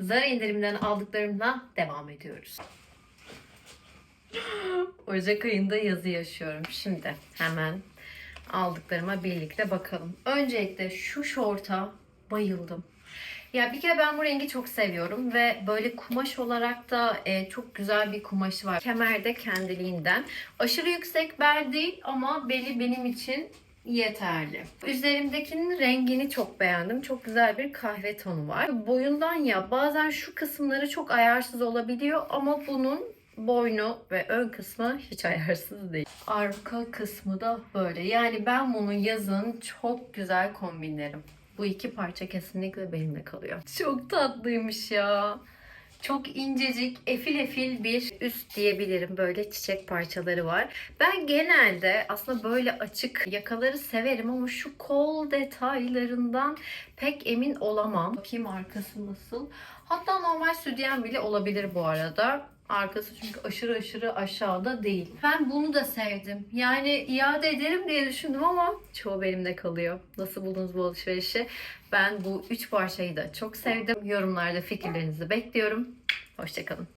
Zara indirimden aldıklarımla devam ediyoruz. Ocak ayında yazı yaşıyorum. Şimdi hemen aldıklarıma birlikte bakalım. Öncelikle şu şorta bayıldım. Ya bir kere ben bu rengi çok seviyorum ve böyle kumaş olarak da e, çok güzel bir kumaşı var. Kemer de kendiliğinden. Aşırı yüksek bel değil ama beli benim için yeterli. Üzerimdekinin rengini çok beğendim. Çok güzel bir kahve tonu var. Boyundan ya bazen şu kısımları çok ayarsız olabiliyor ama bunun boynu ve ön kısmı hiç ayarsız değil. Arka kısmı da böyle. Yani ben bunu yazın çok güzel kombinlerim. Bu iki parça kesinlikle benimle kalıyor. Çok tatlıymış ya. Çok incecik, efil efil bir üst diyebilirim. Böyle çiçek parçaları var. Ben genelde aslında böyle açık yakaları severim ama şu kol detaylarından pek emin olamam. Bakayım arkası nasıl. Hatta normal sütyen bile olabilir bu arada. Arkası çünkü aşırı aşırı aşağıda değil. Ben bunu da sevdim. Yani iade ederim diye düşündüm ama çoğu benimde kalıyor. Nasıl buldunuz bu alışverişi? Ben bu üç parçayı da çok sevdim. Yorumlarda fikirlerinizi bekliyorum. Hoşçakalın.